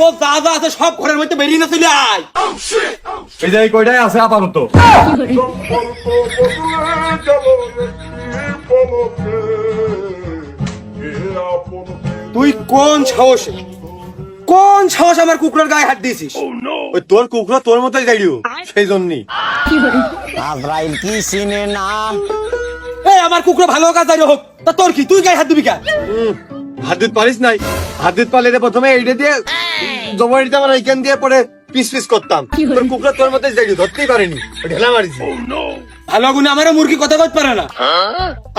তো যা যা আছে সব ঘরের মধ্যে বেরিয়ে না চলে আয়। এই যে এই কয়টাই আছে আপাতত? তুই কোন সাহসে কোন সাহস আমার কুকুরের গায়ে হাত দিয়েছিস? ওই তোর কুকুর তোর মতোই গাইডিও সেই জন্যই। আজরাইল কি চিনে না? এই আমার কুকুর ভালো কাজ দাঁড়িয়ে হোক। তা তোর কি? তুই গায়ে হাত দিবি কেন? হাত দিতে পারিস নাই। হাত দিতে পারলে প্রথমে এইটা দিয়ে জমা দিতে আমার এইখান দিয়ে পরে পিস পিস করতাম। তোর কুকুরা তোর মধ্যে যাই ধরতেই পারেনি ঢেলা মারিছি। ভালো গুনে আমারও মুরগি কথা কইতে পারে না।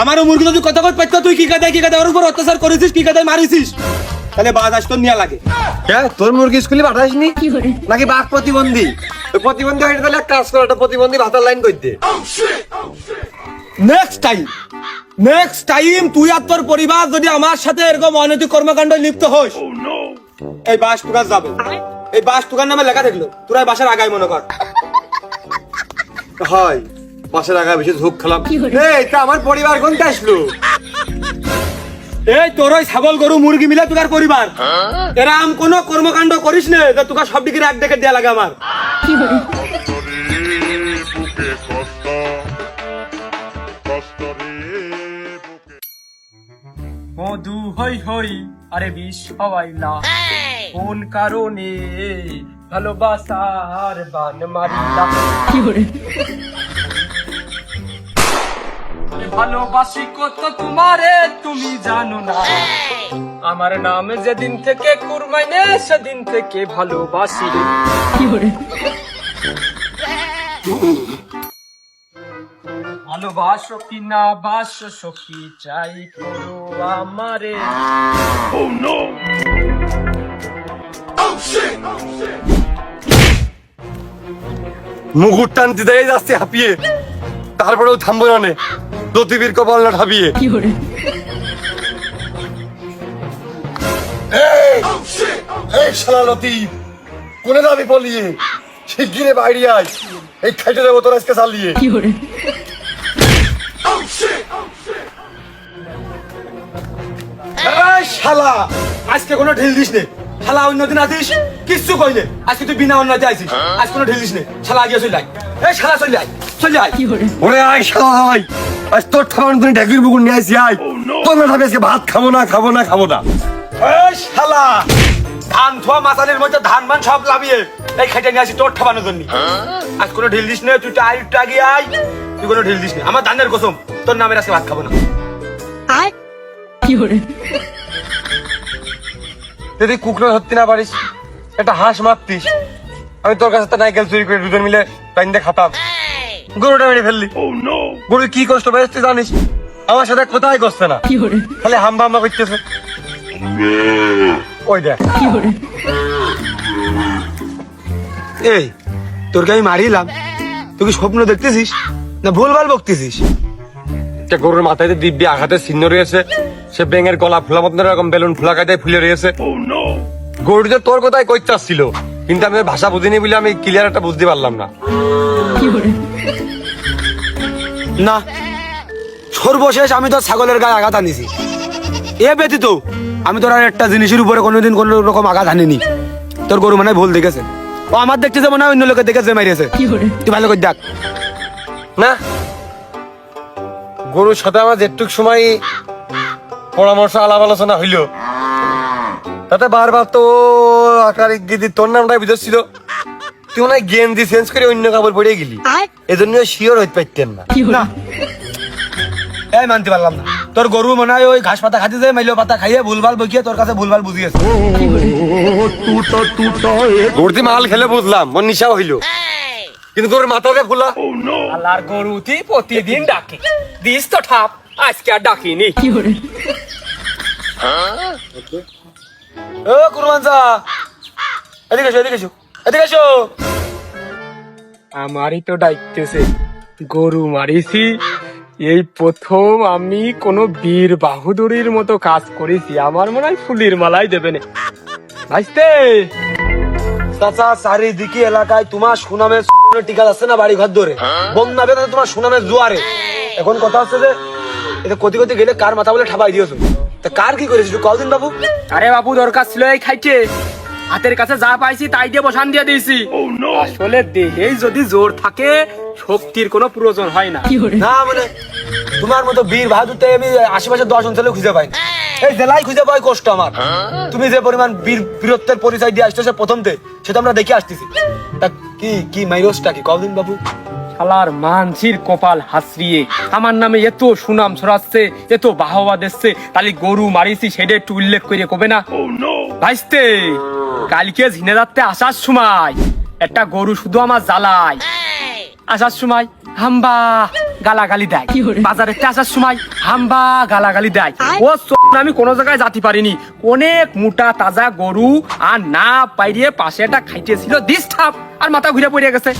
আমারও মুরগি যদি কথা কইতে পারতো তুই কি কাদায় কি কাদায়? ওর উপর অত্যাচার করেছিস কি কাদায় মারিছিস? তাহলে বাজ আসতো নিয়া লাগে। হ্যাঁ তোর মুরগি স্কুলে পাঠাসনি? নাকি বাঘ প্রতিবন্ধী? প্রতিবন্ধী হয়ে তাহলে এক কাজ কর একটা প্রতিবন্ধী ভাতার লাইন করতে নেক্সট টাইম নেক্সট টাইম তুই আর তোর পরিবার যদি আমার সাথে এরকম অনৈতিক কর্মকাণ্ড লিপ্ত হোস এই বাস টুকার যাবে। এই বাস টুকার নামে লেখা থাকল। তোরা বাসার আগায় মনে কর। হয় বাসার আগা বেশি ঝোঁক খেলাম। এই তা আমার পরিবার কোনটা আসলো? এই তোর ওই ছাগল গরু মুরগি মিলে তোকার পরিবার। এরাম কোনো কর্মকাণ্ড করিস না যে তোকার সব দিকে এক দেখে দেয়া লাগে আমার। বুকে কষ্ট কষ্ট রে বুকে মধু হই হই আরে বিষ হওয়াইলা কোন কারণে ভালোবাসার বান মারিলা আরে ভালোবাসি কত তোমারে তুমি জানো না। আমার নাম যেদিন থেকে কুরমাইনে সেদিন থেকে ভালোবাসি ভালোবাসো কি না বাসো সখী চাই করো আমারে। মুকুট টানতে দেয় যাচ্ছে হাঁপিয়ে। তারপরেও থামবো না নে। কপাল না ঠাপিয়ে। এই! এই শালা লতিফ কোনে যাবি পলিয়ে শিগগিরে বাইরে আয়। এই খাইটে দেবো তোর আজকে চালিয়ে। শালা আজকে কোনো ঢিল দিস নে শালা অন্যদিন আসিস? কিচ্ছু কইলে। আজকে তুই বিনা অন্যতে আইছিস আজ কোনো ঢিল দিস নে। শালা আগে চলে আয়। এই শালা চলে আয়। চলে আয়। ওরে আয় শালা আয়। আজ তোর ঠান্ডা তুমি ঢেকির বুকুর নিয়ে আসি আয়। তোর না ভাবি আজকে ভাত খাব না খাব না খাব না। এই শালা! ধান থোয়া মাথানের মধ্যে ধান মান সব লাভিয়ে এই খাইতে নিয়ে আসি তোর ঠাবানোর জন্য। আজ কোনো ঢিল দিস নে তুই আয় একটু আগে আয়। তুই কোনো ঢিল দিস নে। আমার ধানের কসম তোর নামের আজকে ভাত খাব না। যদি কুকুর ধরতে না পারিস একটা হাঁস মারতিস আমি তোর কাছে একটা নাইকেল চুরি করে দুজন মিলে বাইন্দে খাতাম। গরুটা মেরে ফেললি। গরু কি কষ্ট পেয়েছে জানিস? আমার সাথে কোথায় করছে না? খালি হাম্বা হাম্বা করতেছে। ওই দেখ। এই তোরকে আমি মারিলাম। তুই কি স্বপ্ন দেখতেছিস? না ভুলভাল বকতেছিস? একটা গরুর মাথায় দিব্যি আঘাতের চিহ্ন রয়েছে সে ব্যাঙের গলা ফুলা মতন এরকম বেলুন ফুলা কায়দায় ফুলে রয়েছে। গরুটি তো তোর কোথায় কই চাচ্ছিল কিন্তু আমি ভাষা বুঝিনি বলে আমি ক্লিয়ার একটা বুঝতে পারলাম না। না সর্বশেষ আমি তো ছাগলের গায়ে আঘাত আনিছি। এ ব্যতীত আমি তোর আর একটা জিনিসের উপরে কোনোদিন কোনো রকম আঘাত আনিনি। তোর গরু মানে ভুল দেখেছে। ও আমার দেখতেছে মনে হয় অন্য লোকের দেখেছে মারিয়েছে। তুই ভালো করে দেখ। না গরুর সাথে আমার যেটুক সময় পরামর্শ আলাপ আলোচনা হইল তাতে বারবার তো আকার গিদি তোর নামটাই বুঝেছিল তুই মনে হয় গেঞ্জি চেঞ্জ করে অন্য কাপড় পরে গেলি এজন্য শিওর হইতে পারতেন না না এই মানতে পারলাম না তোর গরু মনে হয় ওই ঘাস পাতা খাতে যায় মাইলো পাতা খাইয়ে ভুলভাল বকিয়ে তোর কাছে ভুলভাল বুঝিয়েছে গরুতি মাল খেলে বুঝলাম মন নিশা হইল কিন্তু তোর মাথাতে ফুলা। আল্লাহর গরুতি প্রতিদিন ডাকে। দিস তো ঠাপ আজকে আর ডাকিনি। ও কুরবান চা। এদিকে এসো এদিকে এসো এদিকে এসো। আমারই তো ডাইতেছে গরু মারিছি। এই প্রথম আমি কোনো বীর বাহুদুরির মতো কাজ করেছি আমার মনে হয় ফুলির মালাই দেবে না। ভাইস্তে! চাচা চারিদিকে এলাকায় তোমার সুনামের টিকা আছে না বাড়ি ঘর ধরে? বন্যা তোমার সুনামের জোয়ারে। এখন কথা হচ্ছে যে এটা কতি কতি গেলে কার মাথা বলে ঠাপাই দিয়েছ? তা কার কি করেছিস? কদিন বাবু। আরে বাবু দরকার ছিল এই খাইতে। হাতের কাছে যা পাইছি তাই দিয়ে বসান দিয়ে দিয়েছি। আসলে দেহেই যদি জোর থাকে শক্তির কোনো প্রয়োজন হয় না। না মানে তোমার মতো বীর বাহাদুরতে আমি আশেপাশে দশ অঞ্চলে খুঁজে পাই। না। এই জেলায় খুঁজে পাই কষ্ট আমার। তুমি যে পরিমাণ বীর বীরত্বের পরিচয় দিয়ে আসতেছে প্রথমতে সেটা আমরা দেখে আসতেছি। তা কি কি মাইরসটা কি? কদিন বাবু? শালার মানসির কপাল হাসরিয়ে। আমার নামে এত সুনাম ছড়াচ্ছে এত বাহবা দিচ্ছে তাহলে গরু মারিছি সেটা একটু উল্লেখ করে কবে না? ভাইস্তে কালকে ঝিনে যাতে আসার সময় একটা গরু শুধু আমার জ্বালায়। আসার সময় হাম্বা! গালাগালি দেয়। বাজারে আসার সময় হাম্বা গালাগালি দেয়। ও আমি কোনো জায়গায় যাতে পারিনি। অনেক মোটা তাজা গরু আর না পাইরে পাশে একটা খাইতেছিল ঠাপ আর মাথা ঘুরে পড়ে গেছে।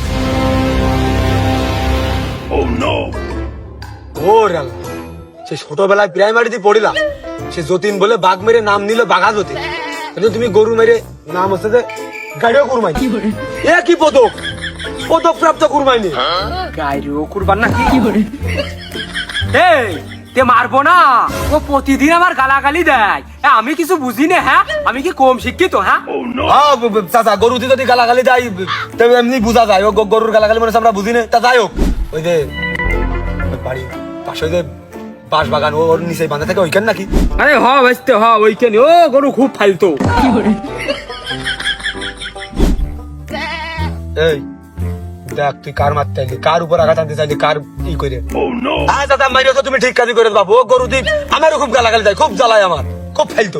সে ছোটবেলায় প্রাইমারিতে পড়িলাম। সে যতীন বলে বাঘ মেরে নাম নিল বাঘা যতীন। তুমি গরু মেরে নাম হচ্ছে যে গাড়িও কুরমাই এ কি পদক পদক প্রাপ্ত কুরমাইনি গাইরো কুরবান নাকি? এই তে মারবো না। ও প্রতিদিন আমার গালাগালি দেয়। আমি কিছু বুঝি না হ্যাঁ? আমি কি কম শিক্ষিত হ্যাঁ? হ্যাঁ চাচা গরু দিয়ে যদি গালাগালি দেয় তবে এমনি বোঝা যায়। ও গরুর গালাগালি মানে আমরা বুঝি না তা যাই হোক ওই যে বাড়ি পাশে ওই যে বাঁশ বাগান ও ওর নিচে বাঁধা থাকে ওইখান নাকি? আরে হ ভাইস্তে হ ওইখানে। ও গরু খুব ফালতো। এই দেখ, তুই কার মারতে চাইলি? কার উপর আঘাত আনতে চাইলি? কার ই করে? হ্যাঁ দাদা মারিও তো তুমি ঠিক কাজই করে বাবু গরু দিন, আমারও খুব গালাগালি যায় খুব জ্বালায় আমার, খুব ফাইলতো